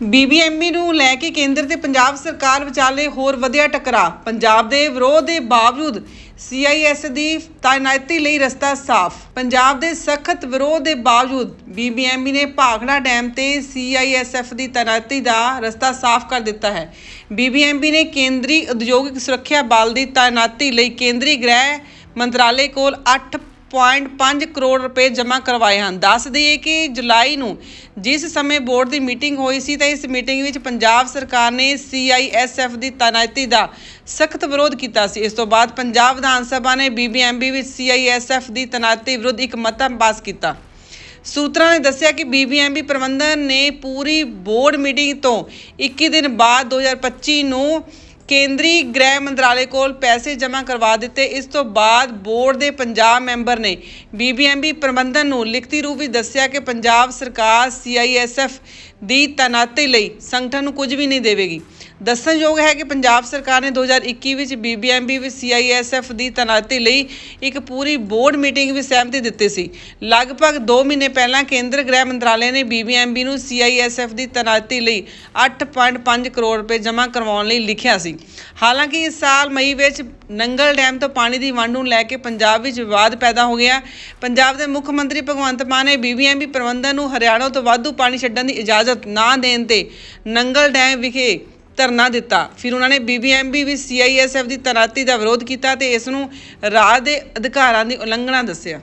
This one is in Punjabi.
ਬੀਬੀਐਮਬੀ ਨੂੰ ਲੈ ਕੇ ਕੇਂਦਰ ਤੇ ਪੰਜਾਬ ਸਰਕਾਰ ਵਿਚਾਲੇ ਹੋਰ ਵਧਿਆ ਟਕਰਾ ਪੰਜਾਬ ਦੇ ਵਿਰੋਧ ਦੇ ਬਾਵਜੂਦ ਸੀਆਈਐਸ ਦੀ ਤਾਇਨਾਤੀ ਲਈ ਰਸਤਾ ਸਾਫ਼। ਪੰਜਾਬ ਦੇ ਸਖਤ ਵਿਰੋਧ ਦੇ ਬਾਵਜੂਦ ਬੀਬੀਐਮਬੀ ਨੇ ਭਾਖੜਾ ਡੈਮ ਤੇ ਸੀਆਈਐਸਐਫ ਦੀ ਤਾਇਨਾਤੀ ਦਾ ਰਸਤਾ ਸਾਫ਼ ਕਰ ਦਿੱਤਾ ਹੈ। ਬੀਬੀਐਮਬੀ ਨੇ ਕੇਂਦਰੀ ਉਦਯੋਗਿਕ ਸੁਰੱਖਿਆ ਬਲ ਦੀ ਤਾਇਨਾਤੀ ਲਈ ਕੇਂਦਰੀ ਗ੍ਰਹਿ ਮੰਤਰਾਲੇ ਕੋਲ 8.5 ਕਰੋੜ ਰੁਪਏ ਜਮ੍ਹਾਂ ਕਰਵਾਏ ਹਨ। ਦੱਸ ਦਈਏ ਕਿ ਜੁਲਾਈ ਨੂੰ ਜਿਸ ਸਮੇਂ ਬੋਰਡ ਦੀ ਮੀਟਿੰਗ ਹੋਈ ਸੀ ਤਾਂ ਇਸ ਮੀਟਿੰਗ ਵਿੱਚ ਪੰਜਾਬ ਸਰਕਾਰ ਨੇ ਸੀਆਈਐਸਐਫ ਦੀ ਤਾਇਨਾਤੀ ਦਾ ਸਖਤ ਵਿਰੋਧ ਕੀਤਾ ਸੀ। ਇਸ ਤੋਂ ਬਾਅਦ ਪੰਜਾਬ ਵਿਧਾਨ ਸਭਾ ਨੇ ਬੀਬੀਐਮਬੀ ਵਿੱਚ ਸੀਆਈਐਸਐਫ ਦੀ ਤਾਇਨਾਤੀ ਵਿਰੁੱਧ ਇੱਕ ਮਤਾ ਪਾਸ ਕੀਤਾ। ਸੂਤਰਾਂ ਨੇ ਦੱਸਿਆ ਕਿ ਬੀਬੀਐਮਬੀ ਪ੍ਰਬੰਧਨ ਨੇ ਪੂਰੀ ਬੋਰਡ ਮੀਟਿੰਗ ਤੋਂ 21 ਦਿਨ ਬਾਅਦ 2025 ਨੂੰ ਕੇਂਦਰੀ ਗ੍ਰਹਿ ਮੰਤਰਾਲੇ ਕੋਲ ਪੈਸੇ ਜਮ੍ਹਾਂ ਕਰਵਾ ਦਿੱਤੇ। ਇਸ ਤੋਂ ਬਾਅਦ ਬੋਰਡ ਦੇ ਪੰਜਾਬ ਮੈਂਬਰ ਨੇ ਬੀਬੀਐਮਬੀ ਪ੍ਰਬੰਧਨ ਨੂੰ ਲਿਖਤੀ ਰੂਪ ਵਿੱਚ ਦੱਸਿਆ ਕਿ ਪੰਜਾਬ ਸਰਕਾਰ ਸੀਆਈਐਸਐਫ ਦੀ ਤਾਇਨਾਤੀ ਲਈ ਸੰਗਠਨ ਨੂੰ ਕੁਝ ਵੀ ਨਹੀਂ ਦੇਵੇਗੀ। ਦੱਸਣਯੋਗ ਹੈ ਕਿ ਪੰਜਾਬ ਸਰਕਾਰ ਨੇ 2021 ਵਿੱਚ ਬੀਬੀਐਮਬੀ ਵਿੱਚ ਸੀਆਈਐਸਐਫ ਦੀ ਤਾਇਨਾਤੀ ਲਈ ਇੱਕ ਪੂਰੀ ਬੋਰਡ ਮੀਟਿੰਗ ਵਿੱਚ ਸਹਿਮਤੀ ਦਿੱਤੀ ਸੀ। ਲਗਭਗ 2 ਮਹੀਨੇ ਪਹਿਲਾਂ ਕੇਂਦਰ ਗ੍ਰਹਿ ਮੰਤਰਾਲੇ ਨੇ ਬੀਬੀਐਮਬੀ ਨੂੰ ਸੀਆਈਐਸਐਫ ਦੀ ਤਾਇਨਾਤੀ ਲਈ 8.5 ਕਰੋੜ ਰੁਪਏ ਜਮ੍ਹਾਂ ਕਰਵਾਉਣ ਲਈ ਲਿਖਿਆ ਸੀ। ਹਾਲਾਂਕਿ ਇਸ ਸਾਲ ਮਈ ਵਿੱਚ ਨੰਗਲ ਡੈਮ ਤੋਂ ਪਾਣੀ ਦੀ ਵੰਡ ਨੂੰ ਲੈ ਕੇ ਪੰਜਾਬ ਵਿੱਚ ਵਿਵਾਦ ਪੈਦਾ ਹੋ ਗਿਆ। ਪੰਜਾਬ ਦੇ ਮੁੱਖ ਮੰਤਰੀ ਭਗਵੰਤ ਮਾਨ ਨੇ ਬੀਬੀਐਮਬੀ ਪ੍ਰਬੰਧਨ ਨੂੰ ਹਰਿਆਣਾ ਤੋਂ ਵਾਧੂ ਪਾਣੀ ਛੱਡਣ ਦੀ ਇਜਾਜ਼ਤ ਨਾ ਦੇਣ ਤੇ ਨੰਗਲ ਡੈਮ ਵਿਖੇ ਧਰਨਾ ਦਿੱਤਾ। ਫਿਰ ਉਹਨਾਂ ਨੇ ਬੀਬੀਐਮਬੀ ਵਿੱਚ ਸੀਆਈਐਸਐਫ ਦੀ ਤੈਨਾਤੀ ਦਾ ਵਿਰੋਧ ਕੀਤਾ ਤੇ ਇਸ ਨੂੰ ਰਾਜ ਦੇ ਅਧਿਕਾਰਾਂ ਦੀ ਉਲੰਘਣਾ ਦੱਸਿਆ।